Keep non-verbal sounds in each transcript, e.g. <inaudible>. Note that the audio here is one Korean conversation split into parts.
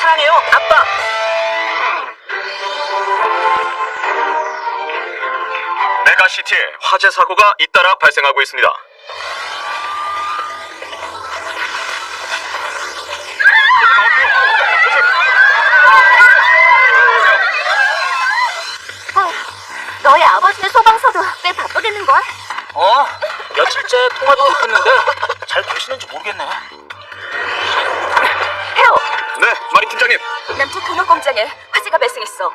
사랑해요, 아빠. 메가시티에 화재 사고가 잇따라 발생하고 있습니다. 아버지는 소방서도 꽤 바쁘겠는걸? 어, 며칠째 통화도 했는데 잘 계시는지 모르겠네. 헤어, 네, 마리 팀장님. 남쪽 근원 공장에 화재가 발생했어.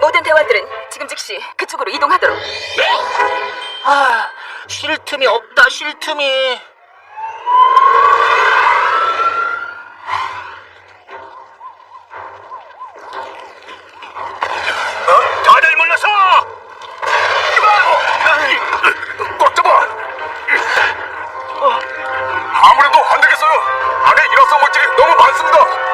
모든 대원들은 지금 즉시 그쪽으로 이동하도록. 아, 쉴 틈이 없다, 쉴 틈이. 아무래도 안 되겠어요. 안에 일회성 물질이 너무 많습니다.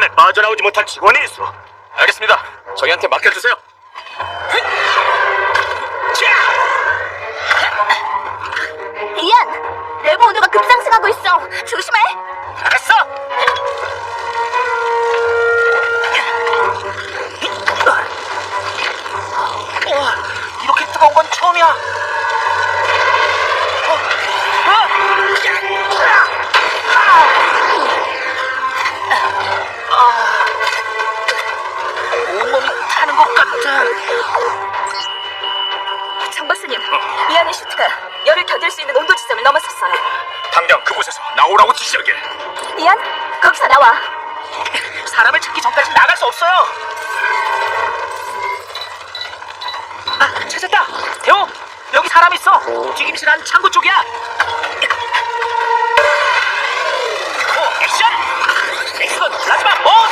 안에 빠져나오지 못한 직원이 있어. 알겠습니다. 저희한테 맡겨주세요. 이안! 내부 온도가 급상승하고 있어. 조심해. 알았어! 와, 이렇게 뜨거운 건 처음이야. 타는 것 같아. 정 박사님, 미안의 슈트가 열을 견딜 수 있는 온도 지점을 넘어섰어요. 당장 그곳에서 나오라고 지시하게. 이안, 거기서 나와. 사람을 찾기 전까지 나갈 수 없어요. 아, 찾았다. 대호, 여기 사람 있어. 튀김실한 창고 쪽이야. 오, 액션! 액션, 마지막 온!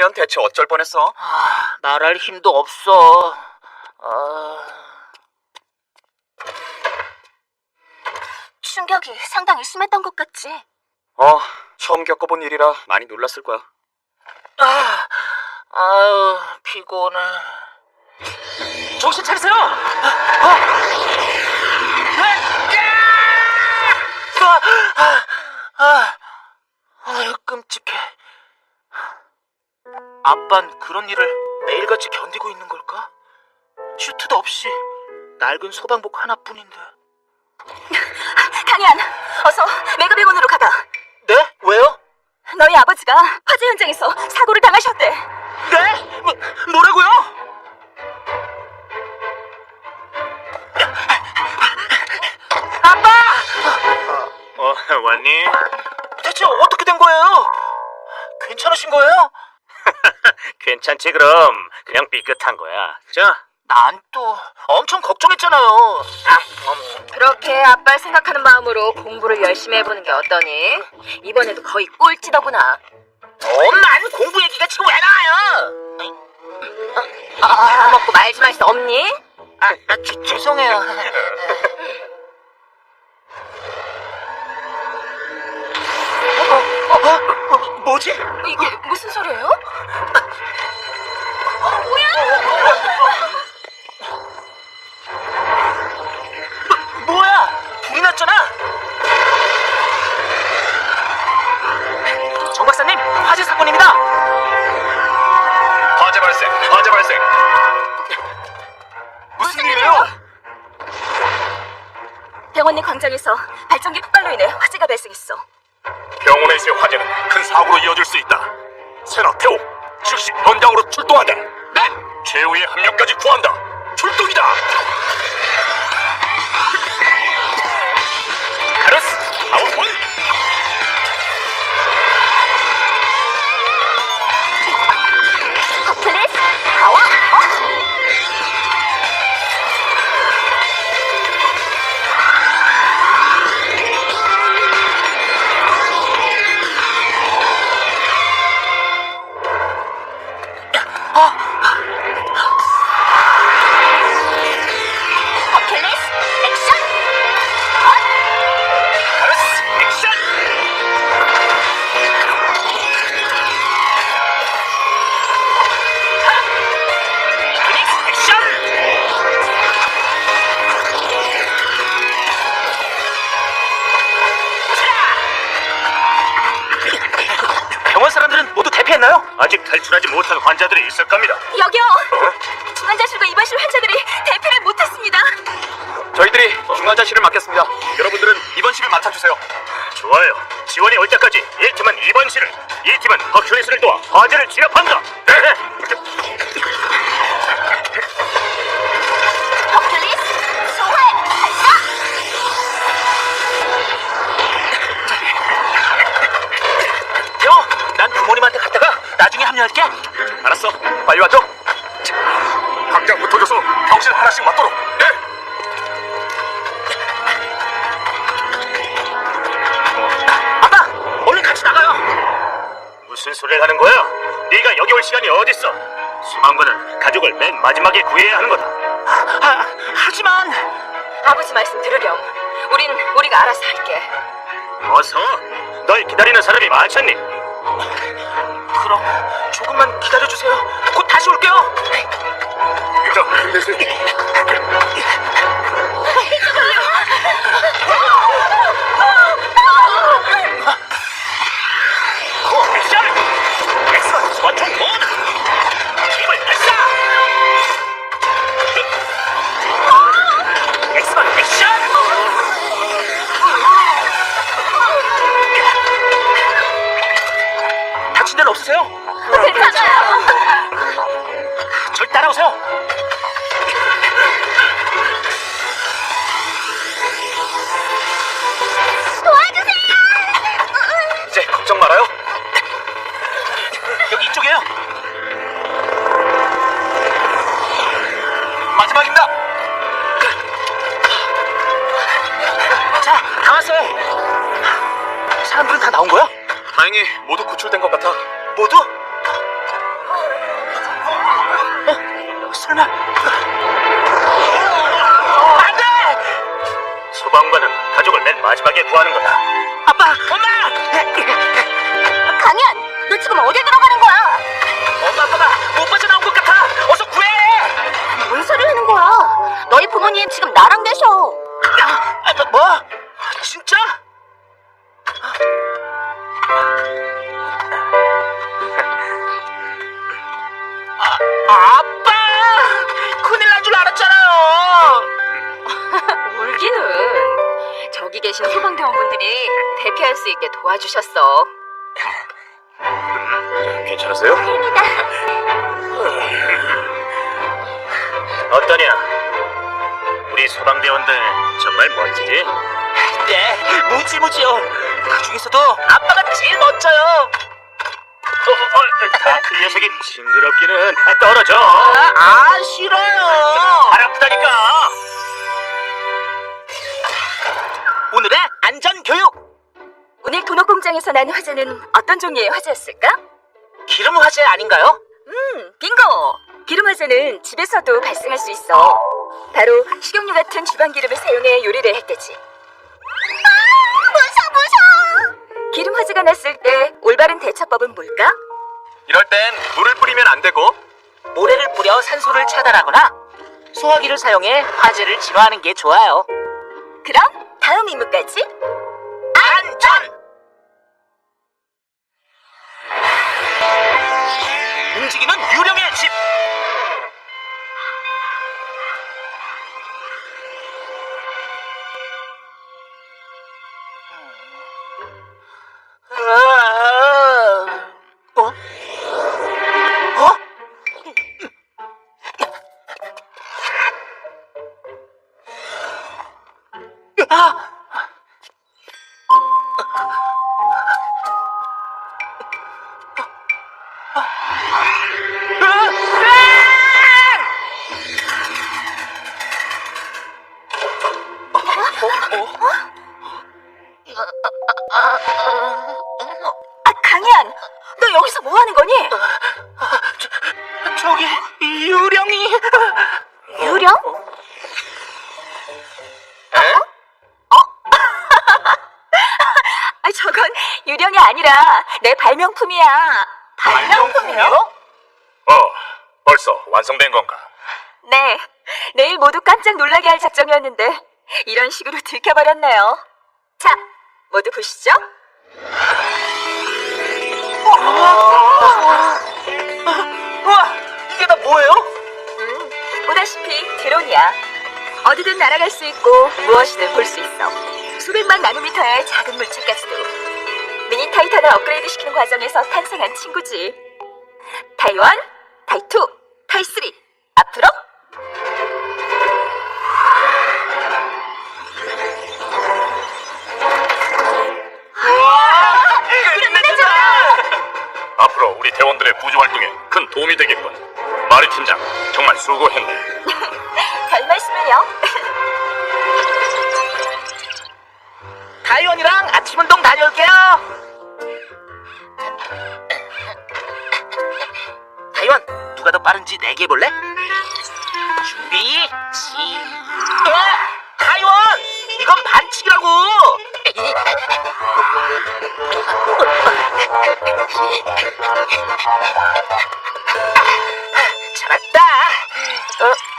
나 아니었으면 대체 어쩔 뻔했어? 아, 말할 힘도 없어. 아, 충격이 상당히 심했던 것 같지? 어, 처음 겪어본 일이라 많이 놀랐을 거야. 아, 아유, 피곤해. 정신 차리세요! 어, 어. 아, 아, 아, 아유, 끔찍해. 아빤 그런 일을 매일같이 견디고 있는 걸까? 슈트도 없이 낡은 소방복 하나뿐인데. <laughs> 강현, 어서 메가백원으로 가봐. 네? 왜요? 너희 아버지가 화재 현장에서 사고를 당하셨대. 네? 뭐, 뭐라고요? 아빠! 어, 왔니? 대체 어떻게 된 거예요? 괜찮으신 거예요? 괜찮지 그럼. 그냥 삐끗한 거야. 자, 난 또 엄청 걱정했잖아요. 그렇게 아빠를 생각하는 마음으로 공부를 열심히 해보는 게 어떠니? 이번에도 거의 꼴찌더구나. 엄만 공부 얘기가 지금 왜 나와요? 아, 먹고 말지 말수 없니? 아, 아, 죄- 죄송해요. <laughs> 어, 어, 어, 뭐지? 이게 무슨 소리예요? 뭐야? 없잖아. 정 박사님, 화재 사건입니다. 화재 발생, 화재 발생. 무슨 일이에요? 병원 내 광장에서 발전기 폭발로 인해 화재가 발생했어. 병원에서의 화재는 큰 사고로 이어질 수 있다. 세나 태호, 즉시 현장으로 출동한다. 네. 최후의 한 명까지 구한다. 출동이다. 탈출하지 못한 환자들이 있을 겁니다. 여기요 중환자실과 입원실 환자들이 대피를 못했습니다 저희들이 중환자실을 맡겠습니다. 여러분들은 입원실을 맡아주세요. 좋아요. 지원이 올 때까지 1팀은 입원실을, 2팀은 허큘리스를 도와 화재를 진압한다. 합류할게. 알았어. 빨리 와줘. 각자 붙어줘서 병실 하나씩 맞도록. 네. 아빠, 얼른 같이 나가요. 무슨 소리를 하는 거야? 네가 여기 올 시간이 어딨어? 수망관은 가족을 맨 마지막에 구해야 하는 거다. 하, 하지만 아버지 말씀 들으렴 우린 우리가 알아서 할게 어서. 널 기다리는 사람이 많잖니. 그럼 조금만 기다려주세요. 곧 다시 올게요. 저 힘내세요. 없으세요? 괜찮아요 절 따라오세요. 이제 걱정 말아요. 여기 이쪽이에요. 마지막입니다. 자, 다 왔어요. 사람들은 다 나온 거야? 다행히 모두 구출된 것 같아. 모두? 어? 설마? 안 돼! 소방관은 가족을 맨 마지막에 구하는 거다. 아빠, 엄마! 강현 너 지금 어디 들어가는 거야 엄마 아빠가 못 빠져나온 것 같아. 어서 구해! 뭔 소리 하는 거야 너희 부모님 지금 나랑 계셔 아, 뭐, 뭐? 진짜? 저기 계신 소방대원분들이 대피할 수 있게 도와주셨어 괜찮으세요? 다행이다 어떠냐? 우리 소방대원들 정말 멋지지? 네, 무지무지요. 그 중에서도 아빠가 제일 멋져요. 어, 어, 어, 그 녀석이 징그럽기는 떨어져. 아, 아 싫어요. 발 아프다니까. 오늘의 안전 교육. 오늘 도넛공장에서 난 화재는 어떤 종류의 화재였을까? 기름 화재 아닌가요? 음, 빙고! 기름 화재는 집에서도 발생할 수 있어. 바로 식용유 같은 주방 기름을 사용해 요리를 할 때지. 아, 무서 무서! 기름 화재가 났을 때 올바른 대처법은 뭘까? 이럴 땐 물을 뿌리면 안 되고 모래를 뿌려 산소를 차단하거나 소화기를 사용해 화재를 진화하는 게 좋아요. 그럼 다음 임무까지? 안전! 움직이는 유령의 집! 어? 내 발명품이야. 발명품이요? 어, 벌써 완성된 건가? 네. 내일 모두 깜짝 놀라게 할 작정이었는데 이런 식으로 들켜버렸네요. 자, 모두 보시죠. 우와 이게 다 뭐예요? 음, 보다시피 드론이야. 어디든 날아갈 수 있고 무엇이든 볼 수 있어. 수백만 나노미터의 작은 물체까지도. 미니 타이탄을 업그레이드 시키는 과정에서 탄생한 친구지. 타이원, 타이 2, 타이 3. 앞으로 앞으로 우리 대원들의 구조 활동에 큰 도움이 되겠군. 마리 팀장, 정말 수고했네. <laughs> 별 말씀을요. <laughs> 다이원이랑 아침 운동 다녀 빠른지 내기 해볼래? 준비, 시. 어? 다이원, 이건 반칙이라고. <laughs> 잘했다. 어?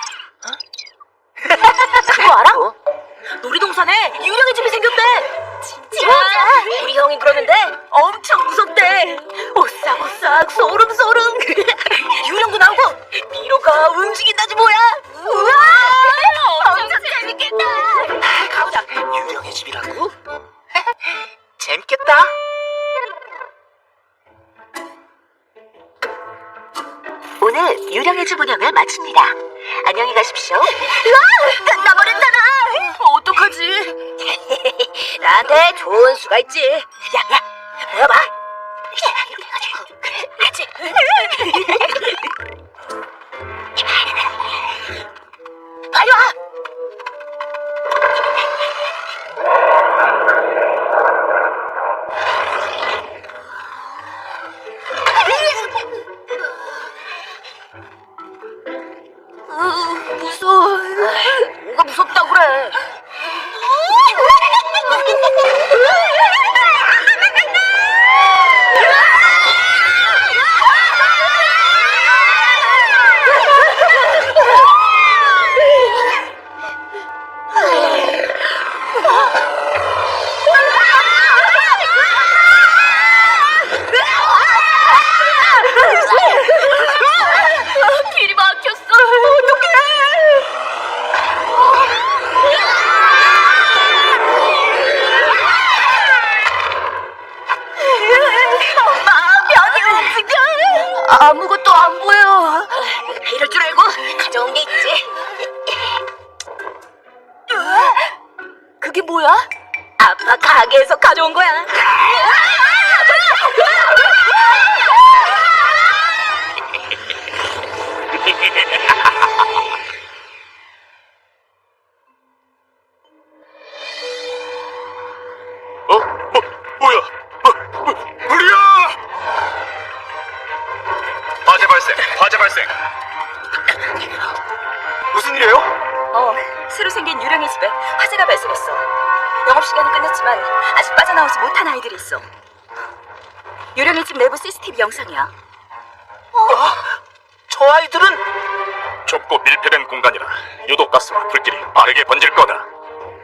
유령의 집이라고? <laughs> 재밌겠다. 오늘 유령의 집 운영을 마칩니다. 안녕히 가십시오. <laughs> 으아! 끝나버렸잖아. 어떡하지? <laughs> 나한테 좋은 수가 있지. 야, 야, 모여봐. 알지? 빨리 와. 가게에서 가져온 거야. 빠져나오지 못한 아이들이 있어. 유령의 집 내부 CCTV 영상이야. 저 아이들은 좁고 밀폐된 공간이라 유독 가스와 불길이 빠르게 번질 거다.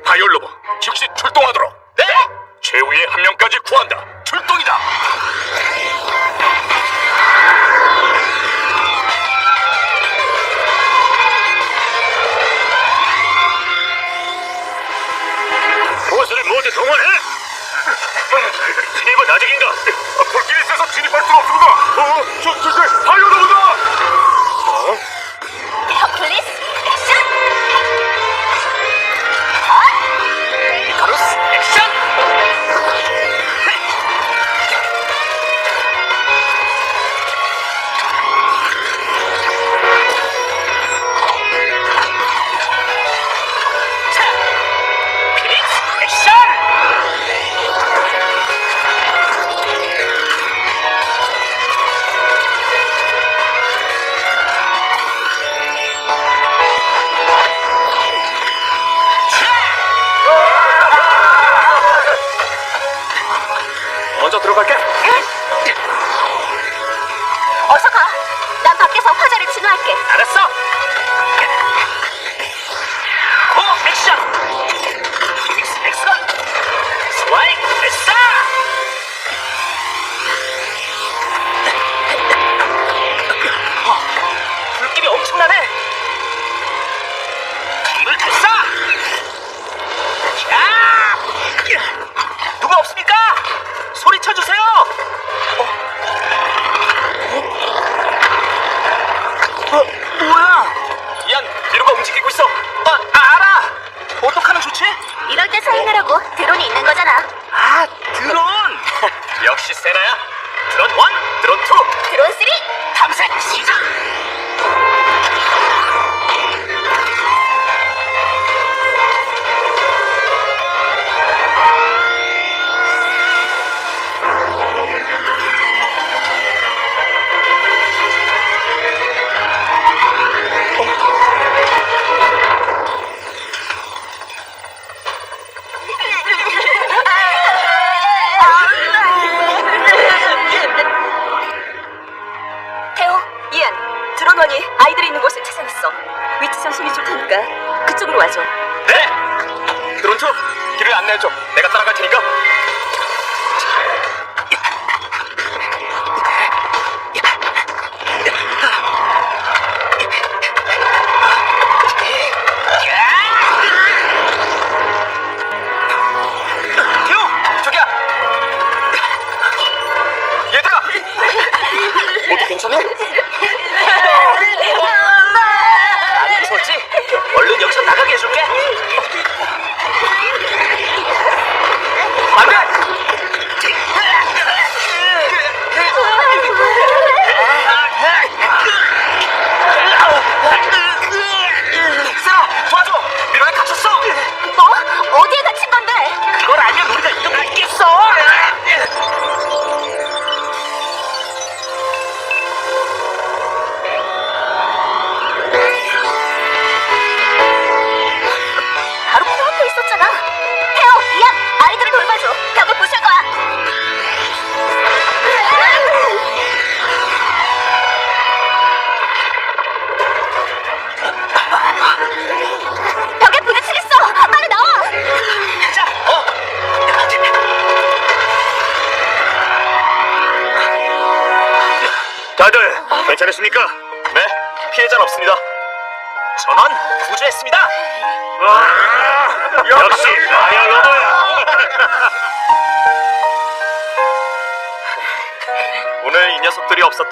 바이올로버 즉시 출동하도록. 네. 최후의 한 명까지 구한다. 출동이다. 보스를 모두 동원해. 아직인가? 불길이 있어서 진입할 수가 없습니다. 어, 저, 저, 저, 바이올로버다.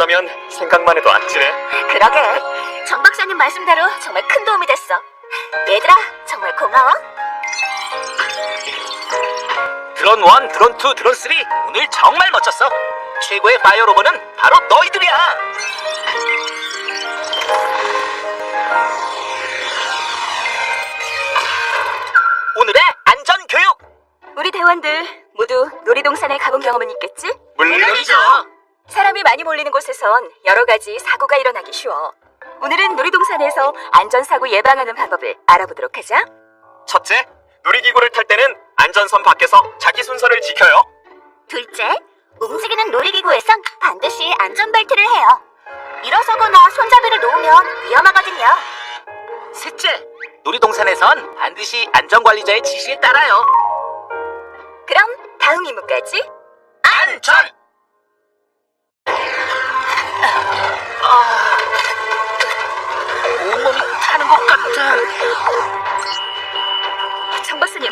없었다면 생각만 해도 아찔해. 그러게. 정 박사님 말씀대로 정말 큰 도움이 됐어. 얘들아, 정말 고마워. 드론 1, 드론 2, 드론 3 오늘 정말 멋졌어. 최고의 바이오 로봇은 바로 너희들이야. 오늘의 안전 교육. 우리 대원들 모두 놀이동산에 가본 경험은 있겠지? 물론이죠. 사람이 많이 몰리는 곳에선 여러 가지 사고가 일어나기 쉬워. 오늘은 놀이동산에서 안전사고 예방하는 방법을 알아보도록 하자. 첫째, 놀이기구를 탈 때는 안전선 밖에서 자기 순서를 지켜요. 둘째, 움직이는 놀이기구에선 반드시 안전벨트를 해요. 일어서거나 손잡이를 놓으면 위험하거든요. 셋째, 놀이동산에선 반드시 안전관리자의 지시에 따라요. 그럼 다음 임무까지 안전! 아, 온몸이 타는 것 같아. 정박사님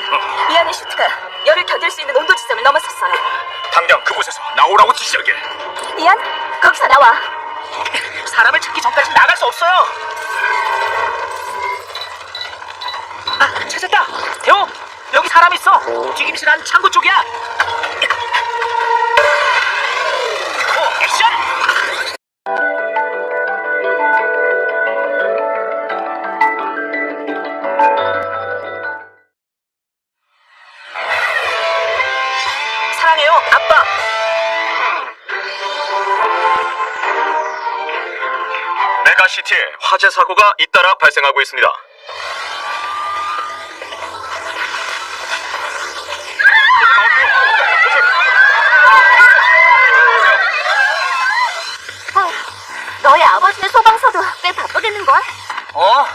이 안의 슈트가 열을 견딜 수 있는 온도 지점을 넘어섰어요 당장 그곳에서 나오라고 지시하게. 이안 거기서 나와 사람을 찾기 전까지 나갈 수 없어요. 아, 찾았다. 대호, 여기 사람 있어. 튀김실 안 창고 쪽이야. 화재 사고가 잇따라 발생하고 있습니다. 너의 아버지의 소방서도 꽤 바쁘겠는걸? 어,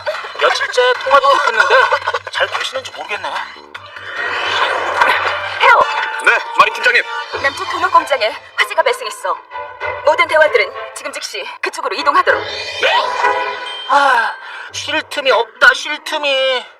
며칠째 통화도 했는데 잘 계시는지 모르겠네. 헤어 네, 마리 팀장님. 남쪽 도넛 공장에 화재가 발생했어 모든 대원들은 지금 즉시 그쪽으로 이동하도록 아, 쉴 틈이 없다, 쉴 틈이.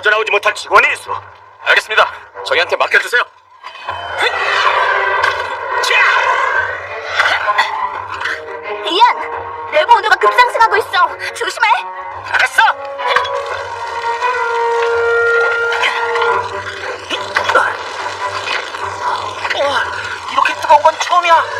빠져나오지 못할 직원이 있어. 알겠습니다. 저희한테 맡겨주세요. 이안! 내부 온도가 급상승하고 있어! 조심해! 알았어! 이렇게 뜨거운 건 처음이야.